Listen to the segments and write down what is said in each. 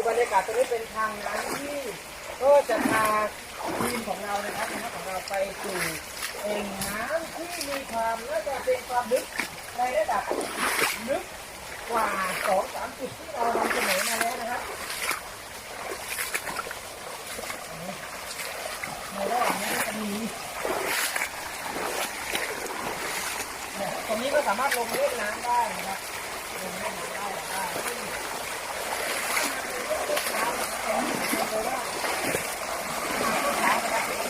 คือบรรยากาศตรงนี้เป็นทางน้ำที่ก็จะพาทีมของเรานะครับคณะของเราไปสู่เอ่งน้ำที่มีความน่าจะเป็นความลึกในระดับลึกกว่าสองสามจุดที่เรานำเสนอมาแล้วนะครับในระหว่างนี้จะมีตรงนี้ก็สามารถลงเล่นน้ำได้นะครับลงเล่นน้ำได้ได้ซึ่ง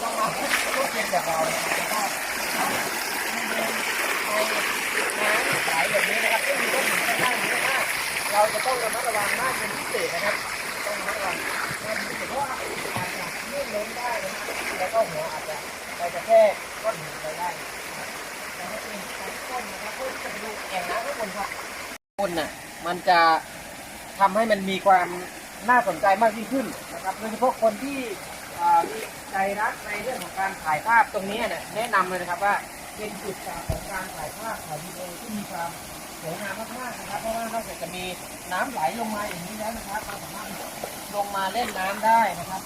ต้องมาต้องเป็นแบบเรานะครับเอาน้ำไหลแบบนี้นะครับที่มีต้นหินข้างล่างเยอะมาก เราจะต้องระมัดระวังมากเป็นพิเศษนะครับ ต้องระมัดระวังมากเป็นพิเศษเพราะว่าอาจจะลื่นล้มได้นะครับแล้วก็หัวอาจจะไปกระแทกก้อนหินไปได้นะครับแต่ให้เป็นต้นนะครับเพื่อที่จะดูแอ่งน้ำข้างบนครับบนน่ะมันจะทำให้มันมีความน่าสนใจมากยิ่งขึ้นนะครับโดยเฉพาะคนที่มีใจรักในเรื่องของการถ่ายภาพตรงนี้เนี่ยแนะนำเลยนะครับว่าเป็นจุดสามของการถ่ายภาพถ่ายวีดีโอที่มีความ สวยงามมากๆนะครับ เพราะว่านอกจากจะมีน้ำไหลลงมาอย่างนี้แล้วนะครับเราสามารถลงมาเล่นน้ำได้นะครับ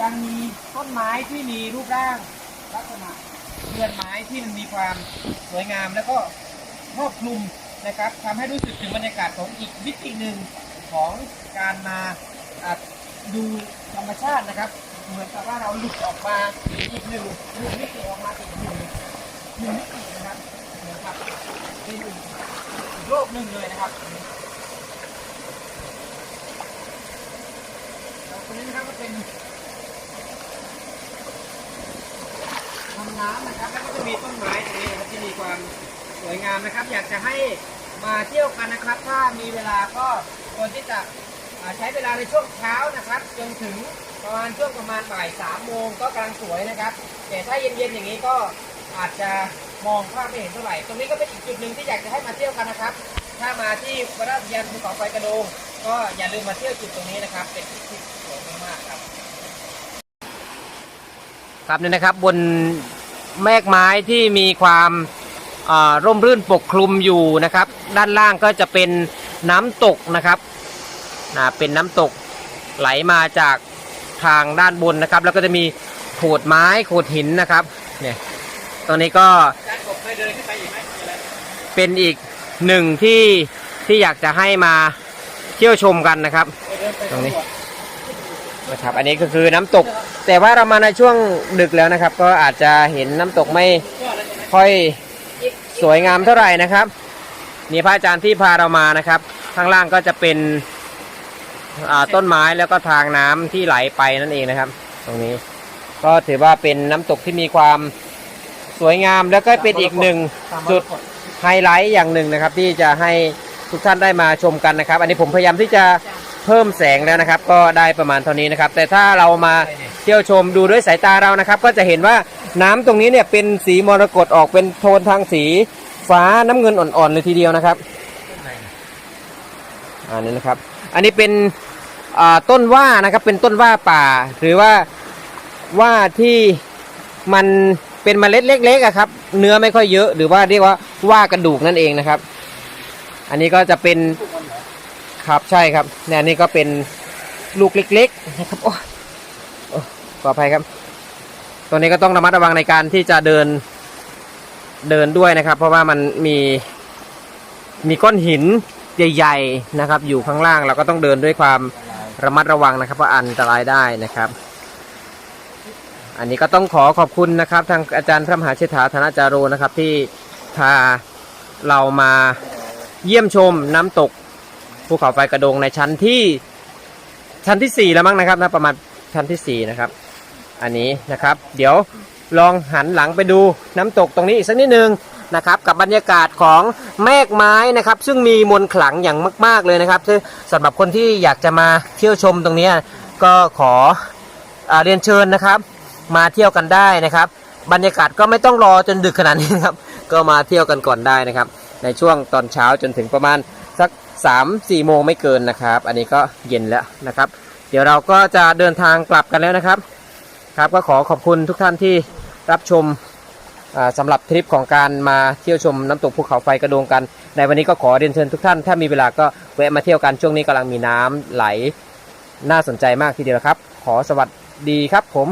ยังมีต้นไม้ที่มีรูปร่างลักษณะเรือนไม้ที่มันมีความสวยงามแล้วก็ครอบคลุมนะครับทำให้รู้สึกถึงบรรยากาศของอีกมิติหนึ่งของการมาดูธรรมชาตินะครับ เหมือนกับว่าเราหลุดออกมาอีกหนึ่งหนึ่งมิติออกมาอีกหนึ่งหนึ่งมิตินะครับเหมือนกับเป็นอีก โลกหนึ่งเลยนะครับแล้วตรงนี้นะครับก็เป็นลำน้ำนะครับแล้วก็จะมีต้นไม้ตรงนี้นะครับที่มีความสวยงามนะครับ อยากจะให้มาเที่ยวกันนะครับ ถ้ามีเวลาก็ควรที่จะใช้เวลาในช่วงเช้านะครับ จนถึงประมาณช่วงประมาณบ่ายสามโมงก็กำลังสวยนะครับ แต่ถ้าเย็นๆอย่างนี้ก็อาจจะ มองภาพไม่เห็นเท่าไหร่ตรงนี้ก็เป็นอีกจุดหนึ่งที่อยากจะให้มาเที่ยวกันนะครับ ถ้ามาที่วราชยานภูเขาไฟกระโดงก็อย่าลืมมาเที่ยวจุดตรงนี้นะครับ เป็นจุดที่สวยมากๆครับ ครับนี่นะครับบนแมกไม้ที่มีความร่มรื่นปกคลุมอยู่นะครับ ด้านล่างก็จะเป็นน้ำตกนะครับนะเป็นน้ำตกไหลมาจากทางด้านบนนะครับ แล้วก็จะมีโขดไม้โขดหินนะครับเนี่ยตรงนี้ก็ เป็นอีกหนึ่งที่ที่อยากจะให้มาเที่ยวชมกันนะครับตรงนี้ นะครับอันนี้ก็คือน้ำตก แต่ว่าเรามาในช่วงดึกแล้วนะครับ ก็อาจจะเห็นน้ำตกไม่ค่อยสวยงามเท่าไหร่นะครับนี่พระอาจารย์ที่พาเรามานะครับ ข้างล่างก็จะเป็นอ่าต้นไม้แล้วก็ทางน้ำที่ไหลไปนั่นเองนะครับ ตรงนี้ ก็ถือว่าเป็นน้ำตกที่มีความ สวยงามแล้วก็เป็นอีกหนึ่งจุดไฮไลท์อย่างหนึ่งนะครับ ที่จะให้ทุกท่านได้มาชมกันนะครับ อันนี้ผมพยายามที่จะเพิ่มแสงแล้วนะครับ ก็ได้ประมาณเท่านี้นะครับ แต่ถ้าเรามาเที่ยวชมดูด้วยสายตาเรานะครับ ก็จะเห็นว่าน้ำตรงนี้เนี่ยเป็นสีมรกตออกเป็นโทนทางสีฟ้าน้ำเงินอ่อนๆเลยทีเดียวนะครับอันนี้นะครับ อันนี้เป็นอ่าต้นว่านะครับเป็นต้นว่าป่า หรือว่าว่าที่มัน เป็นเมล็ดเล็กๆอะครับ เนื้อไม่ค่อยเยอะ หรือว่าเรียกว่าว่ากระดูกนั่นเองนะครับ อันนี้ก็จะเป็นครับใช่ครับเนี่ยนี่ก็เป็นลูกเล็กๆนะครับโอ้โอ้ขออภัยครับ ตัวนี้ก็ต้องระมัดระวังในการที่จะเดินเดินด้วยนะครับ เพราะว่ามันมีมีก้อนหินใหญ่ๆนะครับ อยู่ข้างล่างเราก็ต้องเดินด้วยความระมัดระวังนะครับเพราะอันตรายได้นะครับ อันนี้ก็ต้องขอขอบคุณนะครับ ทางอาจารย์พระมหาเชษฐาธนาจาโรนะครับ ที่พาเรามาเยี่ยมชมน้ำตกภูเขาไฟกระโดงในชั้นที่ชั้นที่สี่แล้วมั้งนะครับนะประมาณชั้นที่สี่นะครับ อันนี้นะครับ เดี๋ยวลองหันหลังไปดูน้ำตกตรงนี้อีกสักนิดนึงนะครับ กับบรรยากาศของแมกไม้นะครับ ซึ่งมีมนต์ขลังอย่างมาก ๆเลยนะครับซึ่งสำหรับคนที่อยากจะมาเที่ยวชมตรงนี้ก็ขอ เรียนเชิญนะครับ มาเที่ยวกันได้นะครับ บรรยากาศก็ไม่ต้องรอจนดึกขนาดนี้นะครับ ก็มาเที่ยวกันก่อนได้นะครับ ในช่วงตอนเช้าจนถึงประมาณสัก3 4โมงไม่เกินนะครับ อันนี้ก็เย็นแล้วนะครับ เดี๋ยวเราก็จะเดินทางกลับกันแล้วนะครับ ครับก็ขอขอบคุณทุกท่านที่รับชมอ่าสำหรับทริปของการมาเที่ยวชมน้ำตกภูเขาไฟกระโดงกัน ในวันนี้ก็ขอเรียนเชิญทุกท่าน ถ้ามีเวลาก็แวะมาเที่ยวกันช่วงนี้กำลังมีน้ำไหลน่าสนใจมากทีเดียวครับ ขอสวัสด ดีครับผม